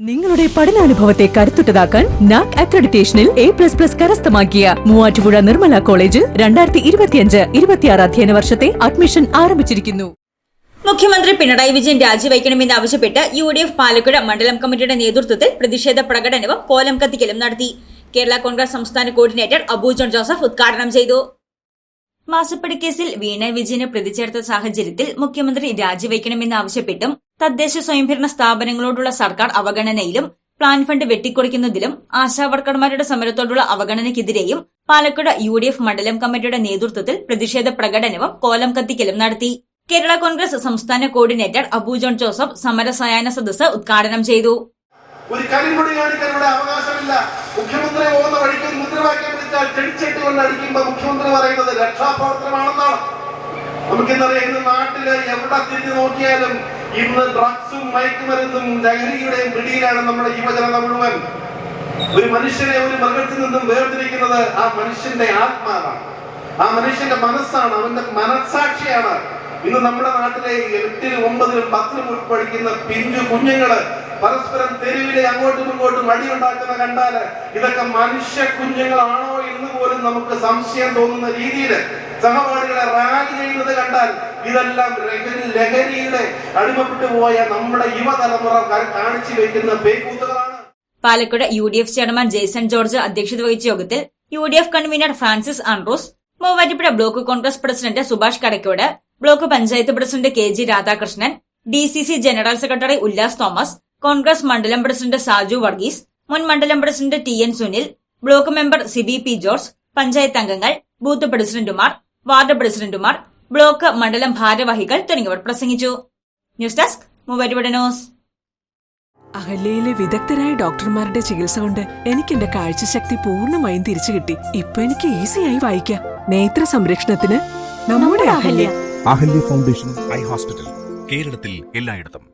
നിങ്ങളുടെ പഠനാനുഭവത്തെ കരുത്തുറ്റതാക്കാൻ നാക് അക്രഡിറ്റേഷനിൽ എ പ്ലസ് പ്ലസ് കരസ്ഥമാക്കിയ മൂവാറ്റുപുഴ നിർമ്മല കോളേജിൽ രണ്ടായിരത്തി ഇരുപത്തിയഞ്ച് ഇരുപത്തിയാറ് അധ്യയന വർഷത്തെ അഡ്മിഷൻ ആരംഭിച്ചിരിക്കുന്നു. മുഖ്യമന്ത്രി പിണറായി വിജയൻ രാജിവയ്ക്കണമെന്ന് ആവശ്യപ്പെട്ട് യു ഡി എഫ് പാലക്കുഴ മണ്ഡലം കമ്മിറ്റിയുടെ നേതൃത്വത്തിൽ പ്രതിഷേധ പ്രകടനവും കോലം കത്തിക്കലും നടത്തി. കേരള കോൺഗ്രസ് സംസ്ഥാന കോർഡിനേറ്റർ അബു ജോൺ ജോസഫ് ഉദ്ഘാടനം ചെയ്തു. മാസപ്പടി കേസിൽ വീണ വിജയനെ പ്രതിചേർത്ത സാഹചര്യത്തിൽ മുഖ്യമന്ത്രി രാജിവയ്ക്കണമെന്ന് ആവശ്യപ്പെട്ടും തദ്ദേശ സ്വയംഭരണ സ്ഥാപനങ്ങളോടുള്ള സർക്കാർ അവഗണനയിലും പ്ലാൻ ഫണ്ട് വെട്ടിക്കുറയ്ക്കുന്നതിലും ആശാവർക്കർമാരുടെ സമരത്തോടുള്ള അവഗണനയ്ക്കെതിരെയും പാലക്കാട് യു ഡി എഫ് മണ്ഡലം കമ്മിറ്റിയുടെ നേതൃത്വത്തിൽ പ്രതിഷേധ പ്രകടനവും കോലം കത്തിക്കലും നടത്തി. കേരള കോൺഗ്രസ് സംസ്ഥാന കോർഡിനേറ്റർ അബു ജോൺ ജോസഫ് സമര സായാഹ്ന സദസ് ഉദ്ഘാടനം ചെയ്തു. ഒരു കാണിക്കാൻ ഇവിടെ അവകാശമില്ല. മുഖ്യമന്ത്രി പോകുന്ന വഴിക്ക് ഒരു മുദ്രാവാക്യം വിളിച്ചാൽ ചെടിച്ചെട്ട് കൊണ്ട് മുഖ്യമന്ത്രി പറയുന്നത് രക്ഷാപ്രവർത്തനമാണെന്നാണ്. നമുക്കിന്നറിയാം ഇന്ന് നാട്ടിൽ എവിടെ തിരിഞ്ഞു നോക്കിയാലും ഇന്ന് ഡ്രഗ്സും മയക്കുമരുന്നും ലഹരിയുടെയും പിടിയിലാണ് നമ്മുടെ യുവജനത മുഴുവൻ. ഒരു മനുഷ്യനെ ഒരു മൃഗത്തിൽ നിന്നും വേർതിരിക്കുന്നത് ആ മനുഷ്യന്റെ ആത്മാവാണ്. ആ മനുഷ്യന്റെ മനസ്സാണ് അവന്റെ മനസ്സാക്ഷിയാണ്. ഇന്ന് നമ്മുടെ നാട്ടിലെ എട്ടിലും ഒമ്പതിലും പത്തിലും പഠിക്കുന്ന പിഞ്ചു കുഞ്ഞുങ്ങൾ പരസ്പരം തെരുവിലെ അങ്ങോട്ടും ഇങ്ങോട്ടും അടിയുണ്ടാക്കുന്ന കണ്ടാൽ ഇതൊക്കെ മനുഷ്യ കുഞ്ഞുങ്ങളാണോ എന്ന് പോലും നമുക്ക് സംശയം തോന്നുന്ന രീതിയിൽ സഹപാഠികളെ റാലി ചെയ്യുന്നത് കണ്ടാൽ ഇതെല്ലാം ലഹരി ലഹരിയുടെ അടിമപ്പെട്ടു പോയ നമ്മുടെ യുവതലമുറ കാണിച്ചു വെക്കുന്ന പേക്കൂത്തുകളാണ്. Palakuzha U D F chairman Jaison George അധ്യക്ഷത വഹിച്ച യോഗത്തിൽ U D F convener Francis Andrews Muvattupuzha block Congress president Subhash Kadakkode block panchayat president K G Radhakrishnan D C C general secretary Ullas Thomas Congress മണ്ഡലം president Saju Varghese മുൻ മണ്ഡലം president T N Sunil block member Sibi P George panchayat അംഗങ്ങൾ booth പ്രസിഡന്റുമാർ ward പ്രസിഡന്റുമാർ block മണ്ഡലം ഭാരവാഹികൾ തുടങ്ങിയവർ പ്രസംഗിച്ചു. News desk news. അഹല്യയിലെ വിദഗ്ധരായ ഡോക്ടർമാരുടെ ചികിത്സ കൊണ്ട് എനിക്ക് എന്റെ കാഴ്ചശക്തി പൂർണമായും തിരിച്ചു കിട്ടി. ഇപ്പൊ എനിക്ക് ഈസിയായി വായിക്കാം. നേത്ര സംരക്ഷണത്തിന് നമ്മുടെ Ahalya. Ahalya foundation eye hospital കേരളത്തിൽ എല്ലായിടത്തും.